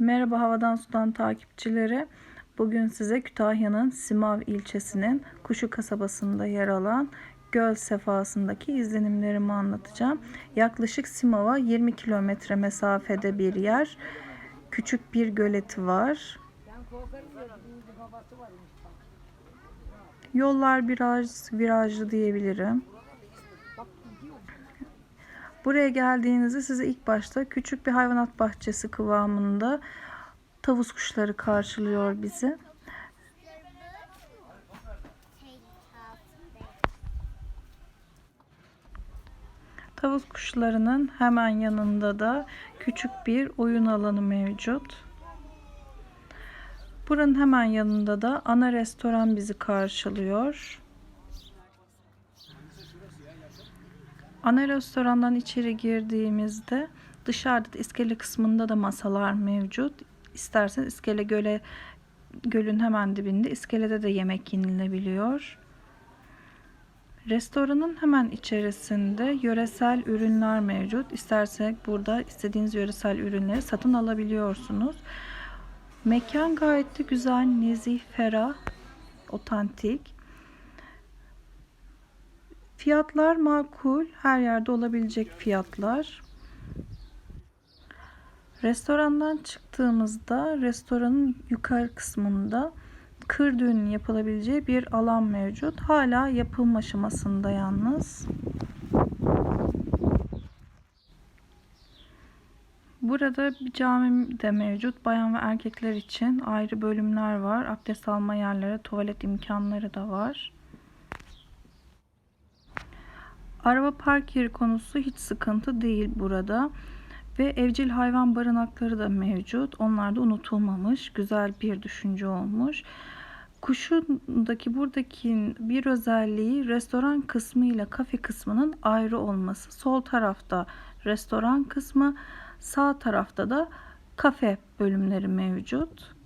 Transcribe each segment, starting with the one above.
Merhaba Havadan Sudan takipçileri. Bugün size Kütahya'nın Simav ilçesinin Kuşu kasabasında yer alan göl sefasındaki izlenimlerimi anlatacağım. Yaklaşık Simav'a 20 kilometre mesafede bir yer. Küçük bir göleti var. Yollar biraz virajlı diyebilirim. Buraya geldiğinizde size ilk başta küçük bir hayvanat bahçesi kıvamında tavus kuşları karşılıyor bizi. Tavus kuşlarının hemen yanında da küçük bir oyun alanı mevcut. Buranın hemen yanında da ana restoran bizi karşılıyor. Ana restorandan içeri girdiğimizde dışarıda da iskele kısmında da masalar mevcut. İsterseniz iskele göle gölün hemen dibinde iskelede de yemek yenilebiliyor. Restoranın hemen içerisinde yöresel ürünler mevcut. İstersek burada istediğiniz yöresel ürünleri satın alabiliyorsunuz. Mekan gayet de güzel, nezih, ferah, otantik. Fiyatlar makul, her yerde olabilecek fiyatlar. Restorandan çıktığımızda restoranın yukarı kısmında kır düğünün yapılabileceği bir alan mevcut. Hala yapılma aşamasında yalnız. Burada bir cami de mevcut. Bayan ve erkekler için ayrı bölümler var. Abdest alma yerleri, tuvalet imkanları da var. Araba park yeri konusu hiç sıkıntı değil burada. Ve evcil hayvan barınakları da mevcut. Onlar da unutulmamış. Güzel bir düşünce olmuş. Kuşundaki buradaki bir özelliği restoran kısmı ile kafe kısmının ayrı olması. Sol tarafta restoran kısmı, sağ tarafta da kafe bölümleri mevcut.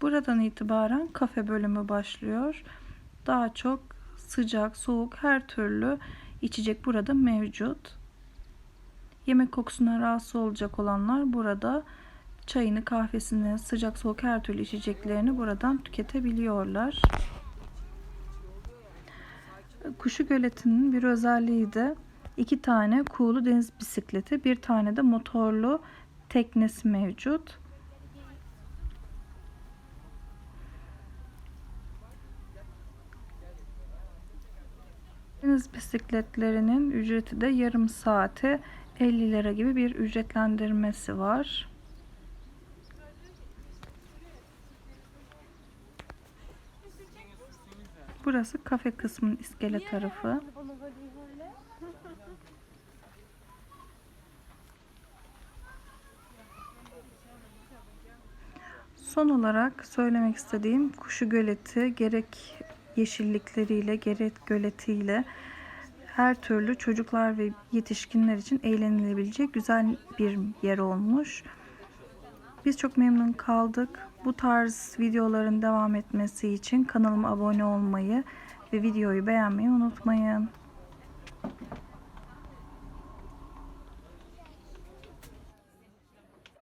Buradan itibaren kafe bölümü başlıyor. Daha çok sıcak, soğuk her türlü içecek burada mevcut. Yemek kokusuna rahatsız olacak olanlar burada çayını, kahvesini, sıcak soğuk her türlü içeceklerini buradan tüketebiliyorlar. Kuşu göletinin bir özelliği de iki tane kuğulu deniz bisikleti, bir tane de motorlu teknesi mevcut. Deniz bisikletlerinin ücreti de yarım saate 50 lira gibi bir ücretlendirmesi var. Burası kafe kısmının iskele tarafı. Son olarak söylemek istediğim Kuşu Göleti gerek yeşillikleriyle gerek göletiyle her türlü çocuklar ve yetişkinler için eğlenilebilecek güzel bir yer olmuş. Biz çok memnun kaldık. Bu tarz videoların devam etmesi için kanalıma abone olmayı ve videoyu beğenmeyi unutmayın.